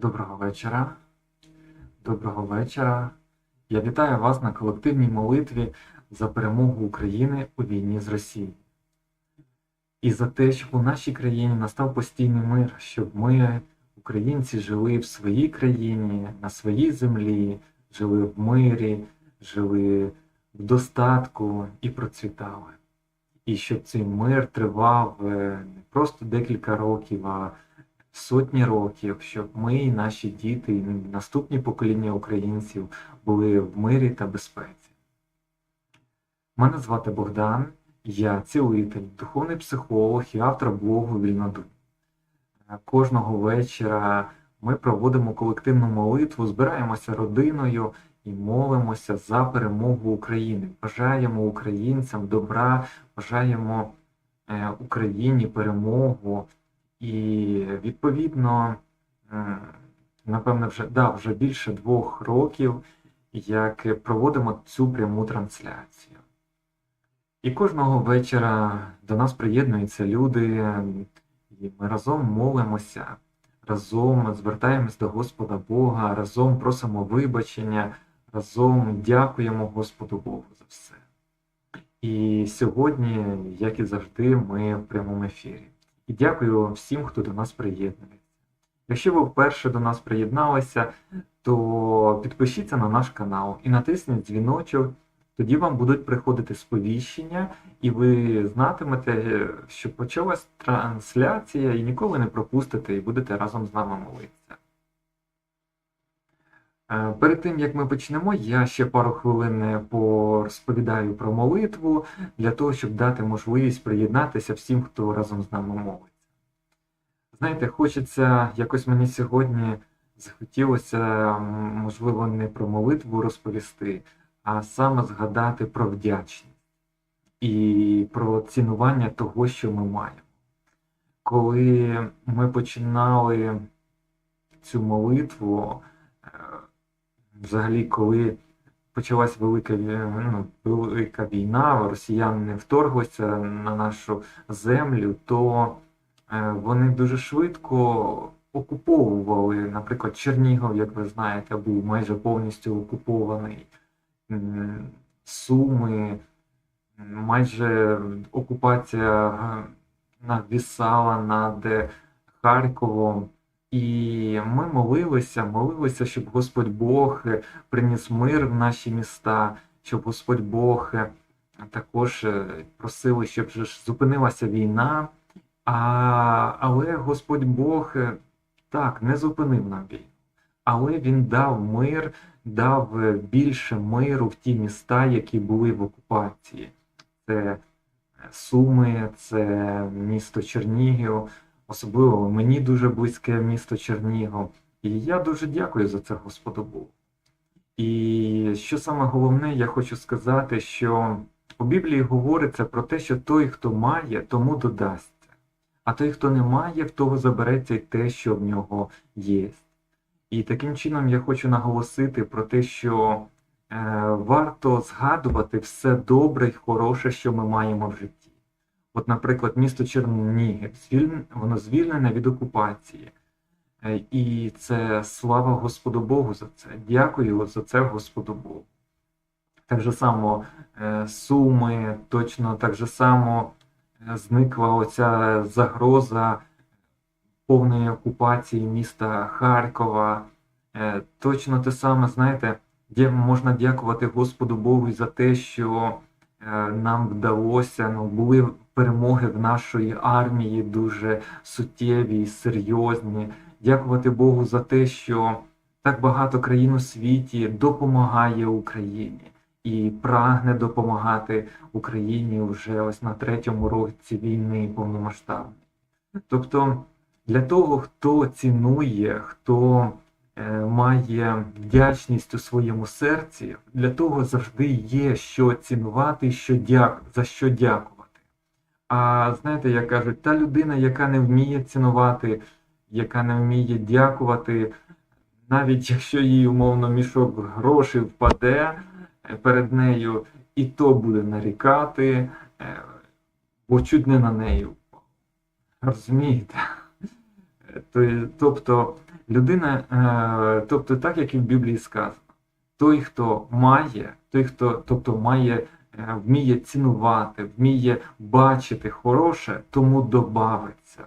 Доброго вечора. Доброго вечора. Я вітаю вас на колективній молитві за перемогу України у війні з Росією. І за те, щоб у нашій країні настав постійний мир, щоб ми, українці, жили в своїй країні, на своїй землі, жили в мирі, жили в достатку і процвітали. І щоб цей мир тривав е, не просто декілька років, а сотні років, щоб ми, і наші діти, і наступні покоління українців були в мирі та безпеці. Мене звати Богдан, я цілитель, духовний психолог і автор блогу Вільнодум. Е, Кожного вечора ми проводимо колективну молитву, збираємося родиною і молимося за перемогу України. Бажаємо українцям добра, бажаємо е, Україні перемогу. І відповідно, м, напевно, вже, да, вже більше двох років, як проводимо цю пряму трансляцію. І кожного вечора до нас приєднуються люди, і ми разом молимося, разом звертаємось до Господа Бога, разом просимо вибачення, разом дякуємо Господу Богу за все. І сьогодні, як і завжди, ми в прямому ефірі. І дякую вам всім, хто до нас приєднується. Якщо ви вперше до нас приєдналися, то підпишіться на наш канал і натисніть дзвіночок. Тоді вам будуть приходити сповіщення, і ви знатимете, що почалась трансляція, і ніколи не пропустите, і будете разом з нами молитися. Перед тим як ми почнемо, я ще пару хвилин е, порозповідаю про молитву для того, щоб дати можливість приєднатися всім, хто разом з нами молиться. Знаєте, хочеться якось мені сьогодні захотілося, можливо, не про молитву розповісти, а саме згадати про вдячність і про цінування того, що ми маємо. Коли ми починали цю молитву, взагалі, коли почалась велика, ну, велика війна, росіяни не вторглися на нашу землю, то е, вони дуже швидко окуповували, наприклад, Чернігов, як ви знаєте, був майже повністю окупований. Суми, майже окупація навісала над Харковом. І ми молилися, молилися, щоб Господь Бог е, приніс мир в наші міста, щоб Господь Бог е, також е, просили, щоб ж зупинилася війна. А, але Господь Бог так не зупинив нам війну. Але Він дав мир, дав більше миру в ті міста, які були в окупації. Це Суми, це місто Чернігів, особливо мені дуже близьке місто Чернігів. І я дуже дякую за це Господу Богу. І що саме головне, я хочу сказати, що у Біблії говориться про те, що той, хто має, тому додасться. А той, хто не має, в того забереться й те, що в нього є. І таким чином я хочу наголосити про те, що е, варто згадувати все добре й хороше, що ми маємо в житті. От, наприклад, місто Чернігів, воно звільнене від окупації. Е, І це слава Господу Богу за це. Дякую за це Господу Богу. Так же само е, Суми, точно так же само е, зникла оця загроза повної окупації міста Харкова. Точно те саме, знаєте, можна дякувати Господу Богу за те, що нам вдалося, ну, були перемоги в нашої армії дуже суттєві і серйозні. Дякувати Богу за те, що так багато країн у світі допомагає Україні і прагне допомагати Україні вже ось на третьому році війни повномасштабної. Тобто для того, хто цінує, хто е, має вдячність у своєму серці, для того завжди є що цінувати, що дяк... за що дякувати. А знаєте, як кажуть, та людина, яка не вміє цінувати, яка не вміє дякувати, навіть якщо їй умовно мішок грошей впаде е, перед нею, і то буде нарікати, е, бо чуть не на неї. Розумієте? Е, Тобто людина, тобто так, як і в Біблії сказано, той, хто має, той, хто тобто має, вміє цінувати, вміє бачити хороше, тому добавиться,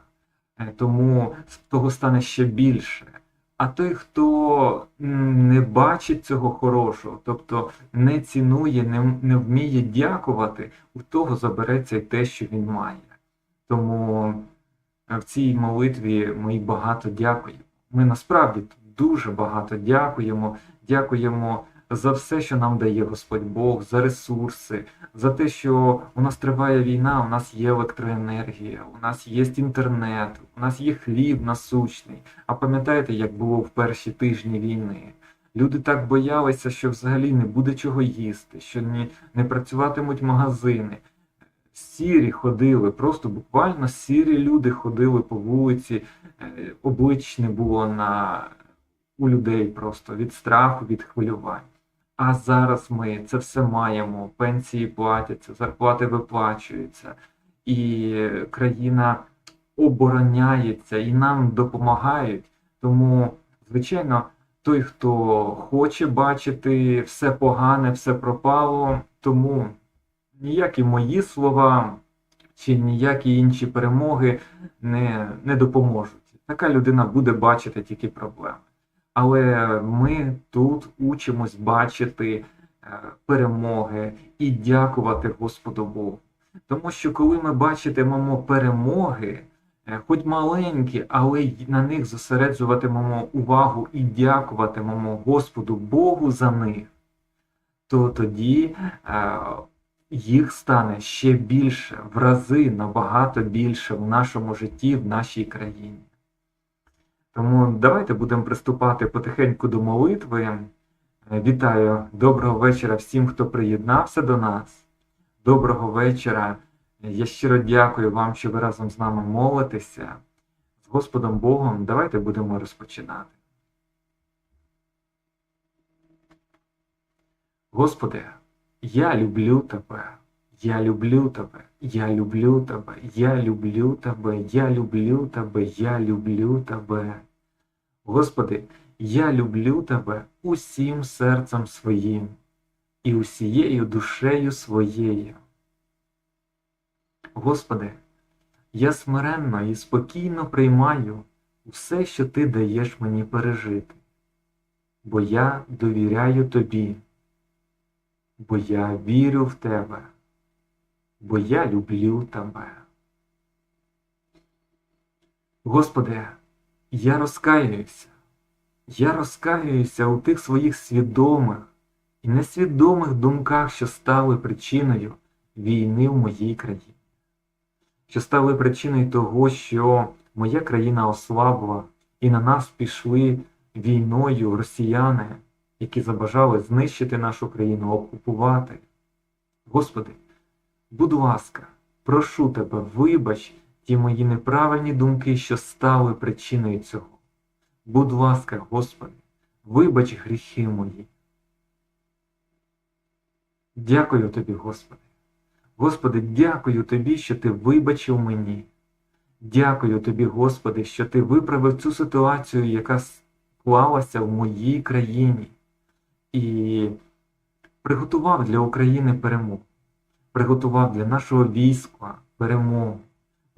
Е, тому з того стане ще більше. А той, хто не бачить цього хорошого, тобто не цінує, не, не вміє дякувати, у того забереться й те, що він має. Тому е, в цій молитві ми багато дякуємо. Ми насправді дуже багато дякуємо. Дякуємо за все, що нам дає Господь Бог, за ресурси, за те, що у нас триває війна, у нас є електроенергія, у нас є інтернет, у нас є хліб насущний. А пам'ятаєте, як було в перші тижні війни? Люди так боялися, що взагалі не буде чого їсти, що не, не працюватимуть магазини. Сірі ходили, просто буквально сірі люди ходили по вулиці, е, облич не було на у людей просто від страху, від хвилювань. А зараз ми це все маємо, пенсії платяться, зарплати виплачуються, і країна обороняється, і нам допомагають. Тому, звичайно, той, хто хоче бачити все погане, все пропало, тому ніякі мої слова чи ніякі інші перемоги не, не допоможуть. Така людина буде бачити тільки проблеми. Але ми тут учимось бачити е, перемоги і дякувати Господу Богу. Тому що коли ми бачитимемо перемоги, е, хоч маленькі, але на них зосереджуватимемо увагу і дякуватимемо Господу Богу за них, то тоді е, їх стане ще більше, в рази набагато більше в нашому житті, в нашій країні. Тому давайте будемо приступати потихеньку до молитви. Е, Вітаю, доброго вечора всім, хто приєднався до нас. Доброго вечора. Я щиро дякую вам, що ви разом з нами молитеся. З Господом Богом, давайте будемо розпочинати. Господи, я люблю Тебе. Я люблю Тебе, я люблю Тебе, я люблю Тебе, я люблю Тебе, я люблю Тебе. Господи, я люблю Тебе усім серцем своїм і усією душею своєю. Господи, я смиренно і спокійно приймаю усе, що Ти даєш мені пережити, бо я довіряю Тобі, бо я вірю в Тебе, бо я люблю Тебе. Господи, я розкаююся. Я розкаююся у тих своїх свідомих і несвідомих думках, що стали причиною війни в моїй країні, що стали причиною того, що моя країна ослабла, і на нас пішли війною росіяни, які забажали знищити нашу країну, окупувати. Господи, будь ласка, прошу тебе, вибач ті мої неправильні думки, що стали причиною цього. Будь ласка, Господи, вибач гріхи мої. Дякую Тобі, Господи. Господи, дякую Тобі, що Ти вибачив мені. Дякую Тобі, Господи, що Ти виправив цю ситуацію, яка склалася в моїй країні, і приготував для України перемогу, приготував для нашого війська перемогу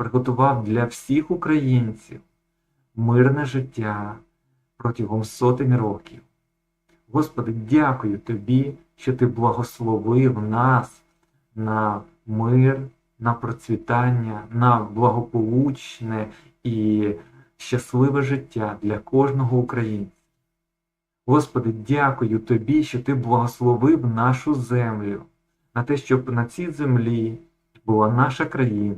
приготував для всіх українців мирне життя протягом сотень років. Господи, дякую Тобі, що Ти благословив нас на мир, на процвітання, на благополучне і щасливе життя для кожного українця. Господи, дякую Тобі, що Ти благословив нашу землю, на те, щоб на цій землі була наша країна,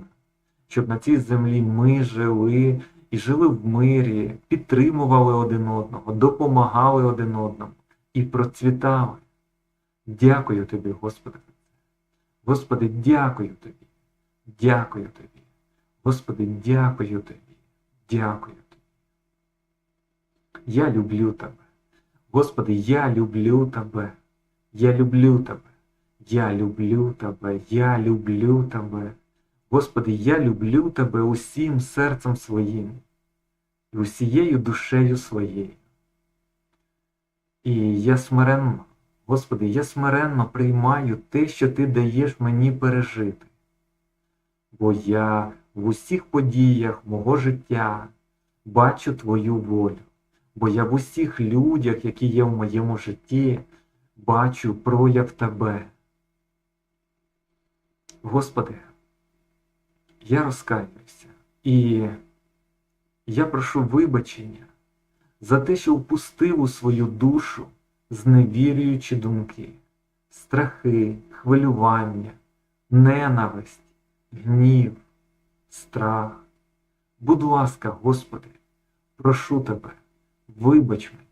щоб на цій землі ми жили і жили в мирі, підтримували один одного, допомагали один одному і процвітали. Дякую тобі, Господи. Господи, дякую тобі. Дякую тобі. Господи, дякую тобі. Дякую тобі. Я люблю тебе. Господи, я люблю тебе. Я люблю тебе. Я люблю тебе. Я люблю тебе. Господи, я люблю Тебе усім серцем своїм і усією душею своєю. І я смиренно, Господи, я смиренно приймаю те, що Ти даєш мені пережити. Бо я в усіх подіях мого життя бачу Твою волю, бо я в усіх людях, які є в моєму житті, бачу прояв Тебе. Господи, я розкаюся і я прошу вибачення за те, що впустив у свою душу зневірюючі думки, страхи, хвилювання, ненависть, гнів, страх. Будь ласка, Господи, прошу Тебе, вибач мені.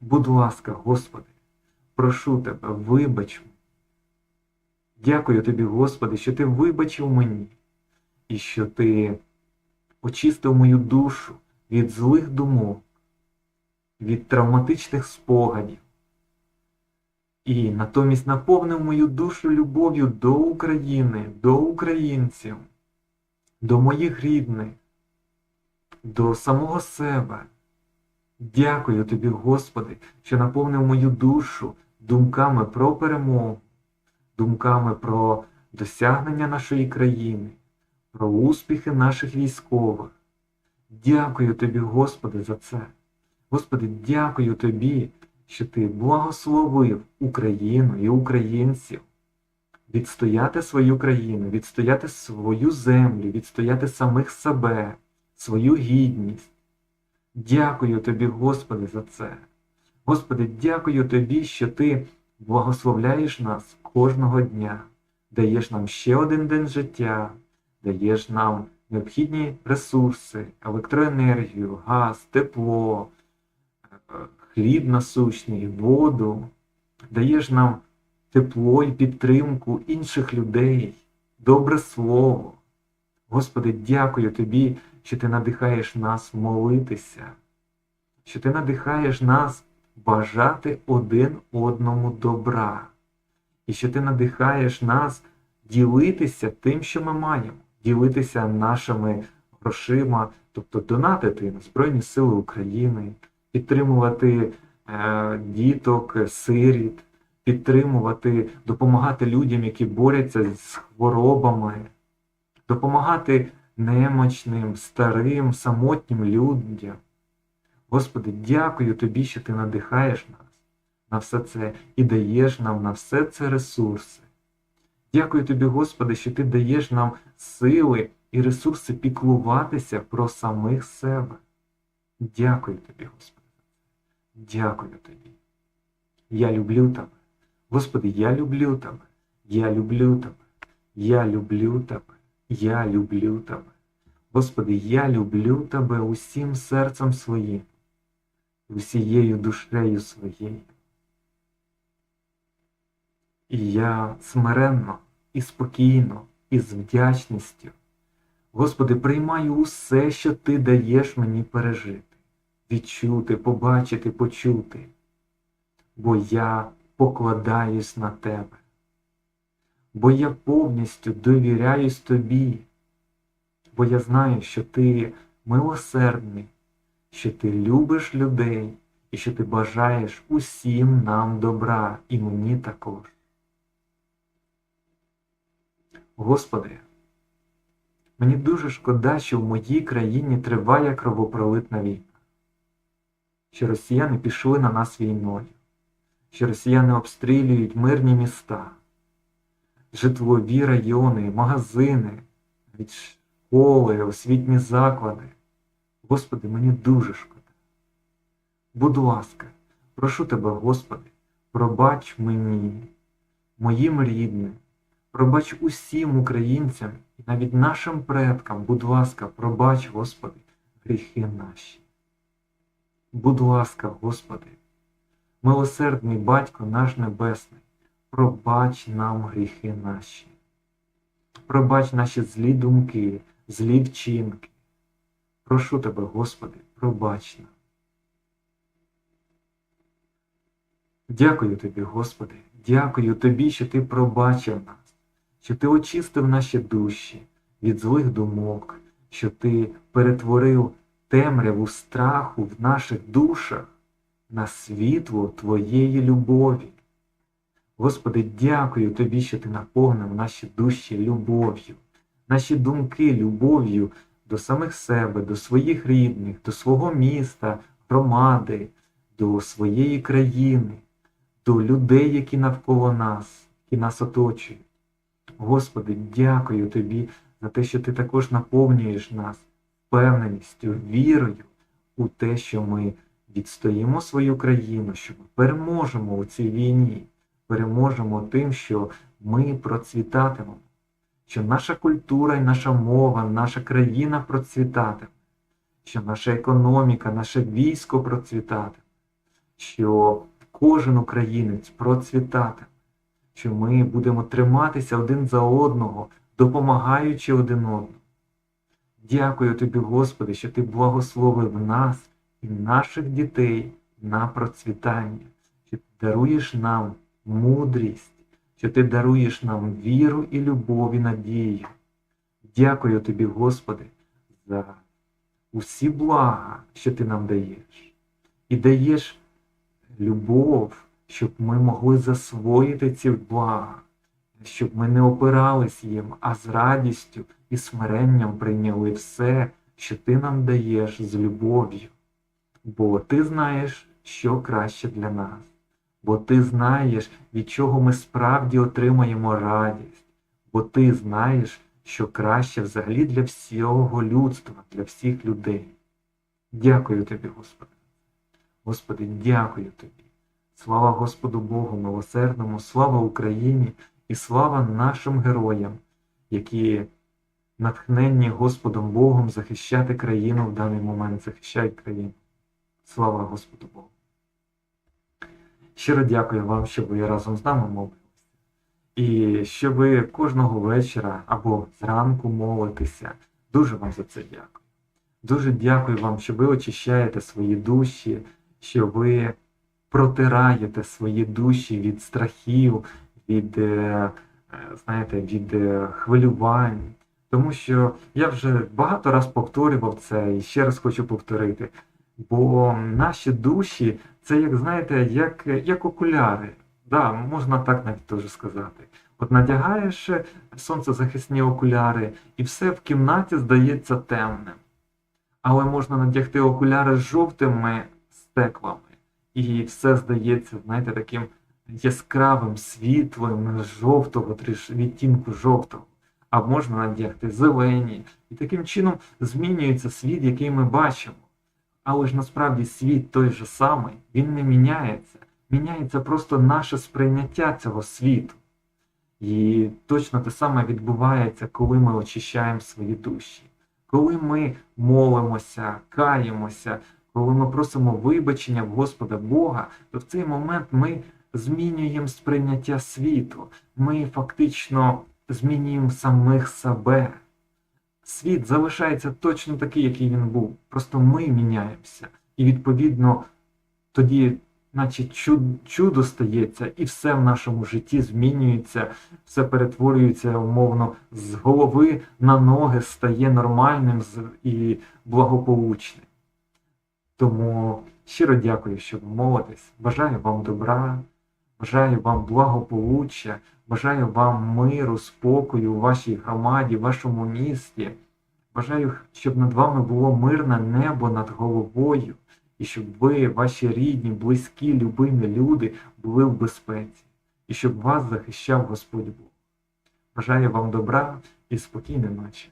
Будь ласка, Господи, прошу Тебе, вибач мені. Дякую Тобі, Господи, що Ти вибачив мені і що Ти очистив мою душу від злих думок, від травматичних спогадів і натомість наповнив мою душу любов'ю до України, до українців, до моїх рідних, до самого себе. Дякую тобі, Господи, що наповнив мою душу думками про перемогу, думками про досягнення нашої країни, про успіхи наших військових. Дякую тобі, Господи, за це. Господи, дякую тобі, що ти благословив Україну і українців відстояти свою країну, відстояти свою землю, відстояти самих себе, свою гідність. Дякую тобі, Господи, за це. Господи, дякую тобі, що Ти благословляєш нас кожного дня, даєш нам ще один день життя, даєш нам необхідні ресурси, електроенергію, газ, тепло, е, хліб насущний, воду, даєш нам тепло і підтримку інших людей, добре слово. Господи, дякую Тобі, що Ти надихаєш нас молитися, що Ти надихаєш нас бажати один одному добра, і що Ти надихаєш нас ділитися тим, що ми маємо, ділитися нашими грошима, тобто донатити на Збройні Сили України, підтримувати е, діток, сиріт, підтримувати, допомагати людям, які борються з хворобами, допомагати немочним, старим, самотнім людям. Господи, дякую Тобі, що Ти надихаєш нас на все це і даєш нам на все це ресурси. Дякую Тобі, Господи, що Ти даєш нам сили і ресурси піклуватися про самих себе. Дякую Тобі, Господи. Дякую Тобі. Я люблю Тебе. Господи, я люблю Тебе. Я люблю Тебе. Я люблю Тебе. Я люблю Тебе. Господи, я люблю Тебе усім серцем своїм, усією душею своєю. І я смиренно і спокійно, і з вдячністю, Господи, приймаю усе, що Ти даєш мені пережити, відчути, побачити, почути, бо я покладаюсь на Тебе, бо я повністю довіряюсь Тобі, бо я знаю, що Ти милосердний, що Ти любиш людей і що Ти бажаєш усім нам добра і мені також. Господи, мені дуже шкода, що в моїй країні триває кровопролитна війна, що росіяни пішли на нас війною, що росіяни обстрілюють мирні міста, житлові райони, магазини, школи, освітні заклади. Господи, мені дуже шкода. Будь ласка, прошу Тебе, Господи, пробач мені, моїм рідним. Пробач усім українцям і навіть нашим предкам, будь ласка, пробач, Господи, гріхи наші. Будь ласка, Господи, милосердний Батько наш Небесний, пробач нам гріхи наші. Пробач наші злі думки, злі вчинки. Прошу Тебе, Господи, пробач нам. Дякую Тобі, Господи, дякую Тобі, що Ти пробачив нас що ти очистив наші душі від злих думок, що ти перетворив темряву страху в наших душах на світло Твоєї любові. Господи, дякую Тобі, що Ти наповнив наші душі любов'ю, наші думки любов'ю до самих себе, до своїх рідних, до свого міста, громади, до своєї країни, до людей, які навколо нас, які нас оточують. Господи, дякую Тобі за те, що Ти також наповнюєш нас впевненістю, вірою у те, що ми відстоїмо свою країну, що ми переможемо у цій війні, переможемо тим, що ми процвітатимемо, що наша культура і наша мова, наша країна процвітатиме, що наша економіка, наше військо процвітатиме, що кожен українець процвітатиме, що ми будемо триматися один за одного, допомагаючи один одному. Дякую тобі, Господи, що ти благословив нас і наших дітей на процвітання, що ти даруєш нам мудрість, що ти даруєш нам віру і любов і надію. Дякую тобі, Господи, за усі блага, що ти нам даєш, і даєш любов, щоб ми могли засвоїти ці блага, щоб ми не опирались їм, а з радістю і смиренням прийняли все, що ти нам даєш з любов'ю. Бо ти знаєш, що краще для нас, бо ти знаєш, від чого ми справді отримаємо радість, бо ти знаєш, що краще взагалі для всього людства, для всіх людей. Дякую тобі, Господи. Господи, дякую тобі. Слава Господу Богу милосердному, слава Україні і слава нашим героям, які натхненні Господом Богом захищати країну в даний момент, захищають країну. Слава Господу Богу. Щиро дякую вам, що ви разом з нами молилися. І що ви кожного вечора або зранку молитеся. Дуже вам за це дякую. Дуже дякую вам, що ви очищаєте свої душі, що ви протираєте свої душі від страхів, від, е, знаєте, від е, хвилювань. Тому що я вже багато раз повторював це і ще раз хочу повторити. Бо наші душі це, як знаєте, як, як окуляри. Да, можна так навіть теж сказати. От надягаєш сонцезахисні окуляри, і все в кімнаті здається темним. Але можна надягти окуляри з жовтими стеклами, і все здається, знаєте, таким яскравим, світлим, жовтого, відтінку жовтого. А можна надягти зелені. І таким чином змінюється світ, який ми бачимо. Але ж насправді світ той же самий, він не міняється. Міняється просто наше сприйняття цього світу. І точно те саме відбувається, коли ми очищаємо свої душі. Коли ми молимося, каємося, коли ми просимо вибачення в Господа Бога, то в цей момент ми змінюємо сприйняття світу. Ми фактично змінюємо самих себе. Світ залишається точно такий, який він був. Просто ми міняємося. І відповідно тоді, наче чуд- чудо стається, і все в нашому житті змінюється, все перетворюється умовно з голови на ноги, стає нормальним і благополучним. Тому щиро дякую, що ви молитесь. Бажаю вам добра, бажаю вам благополуччя, бажаю вам миру, спокою у вашій громаді, вашому місті. Бажаю, щоб над вами було мирне небо над головою, і щоб ви, ваші рідні, близькі, любимі люди були в безпеці, і щоб вас захищав Господь Бог. Бажаю вам добра і спокійної ночі.